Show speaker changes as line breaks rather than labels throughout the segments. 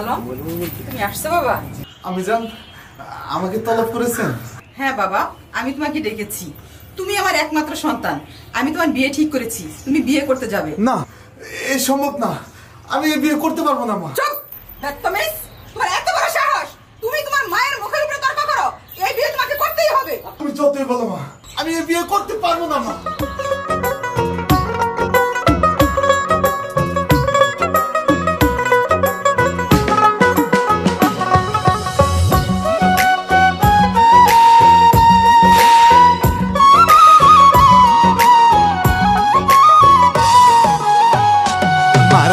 আলম তুমি আসছো বাবা?
আমি জান আমাকে তলব করেছেন।
হ্যাঁ বাবা আমি তোমাকে ডেকেছি। তুমি আমার একমাত্র সন্তান। আমি তোমার বিয়ে ঠিক করেছি। তুমি বিয়ে করতে যাবে।
না এ সম্ভব না। আমি বিয়ে করতে পারব না মা।
চুপ! ব্যক্তমেশ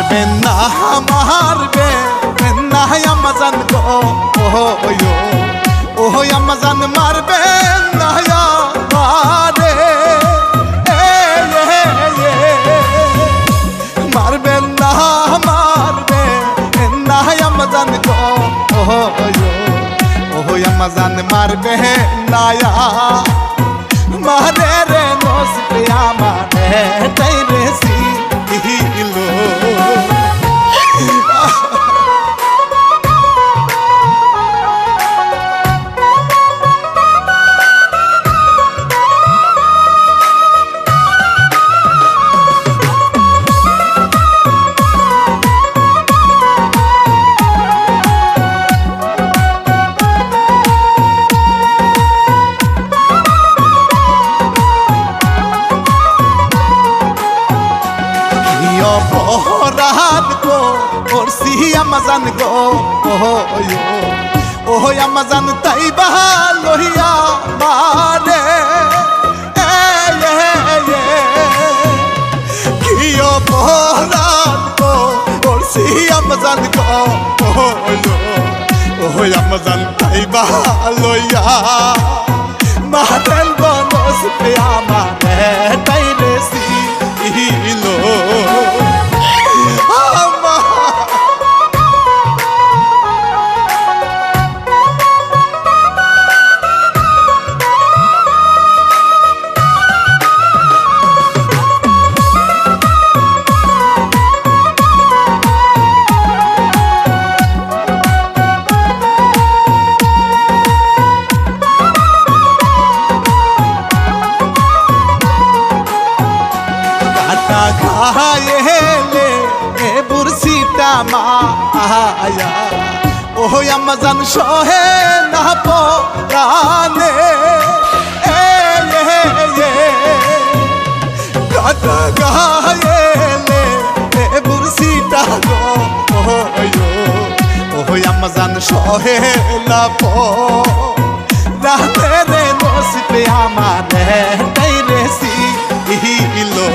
মারবে না মারবে না আমাজান গো। ওহো ওহো আমাজান মারবে না মারে এ, এ, এ। মারবে না মারবে না আমাজান গো। ওহো ওয়ো ওহো আমাজান মারবে না মারে রে নসবে আমাজান গো ওহো আমাজান তাই বাহা লহিয়া মারে এ, এ, এ। কি অপরাধ গো করছি আমাজান গো ওহো আমাজান তাই বাহা লইয়া মারেন বনস পে আমারে তাই মায়া ওহ, আমাজান সহে না এ কাটা ঘায়েলে এ। বুরসিটা গো ওহ আমাজান সহে না পো রাতে রে নসিবে আমারে তাইরে সি ইলো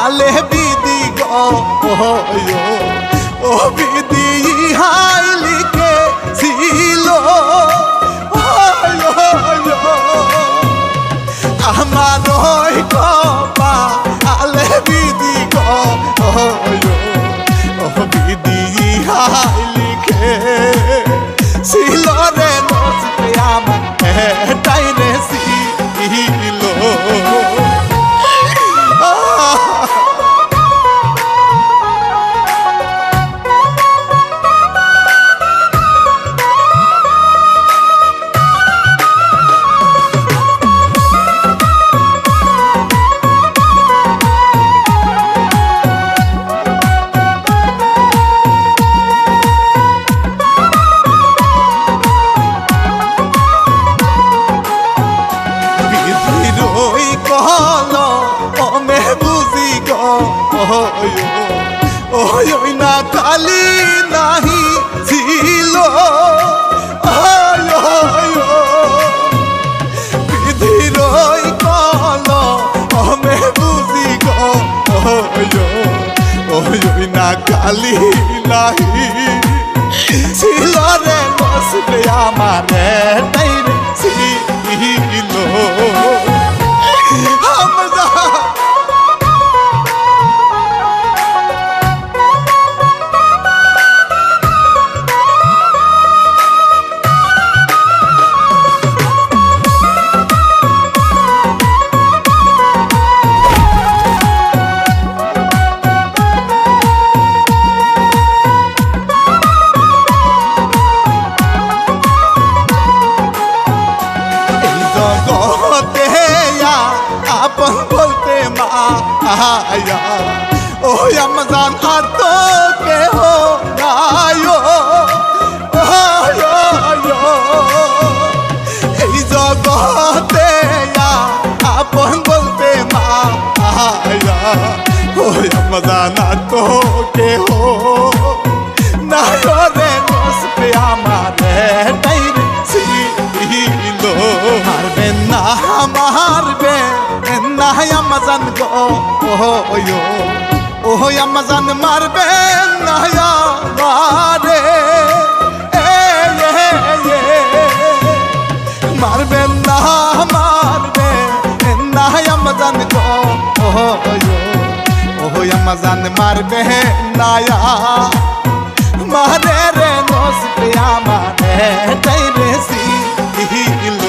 আলে বিদি গো ও বিদি হাই লিখে ছিল। আমার ওই কপা আলে বিদি গো ও বিদি হাই ওই না কালি নাহি ছিল। বিধির কল অমে বুঝি গো, ওই ওই না কালি লাহি ছিল রে নসবে আমার, তাইরে ছিল মায়া ও আমজান আর তো কেহ নাই ও, আয়, আয়, এই জগতে আ, আপন বলতে মায়া ও আমজান আর তো কেহ নাই রে ওয়ো ও আমাজান মারবে না মারে এ এ এ মারবে না মারবে না আমাজান গো। ওয়ো ও আমাজান মারবে না মারে রে নসবে আমারে তাইরে ছিল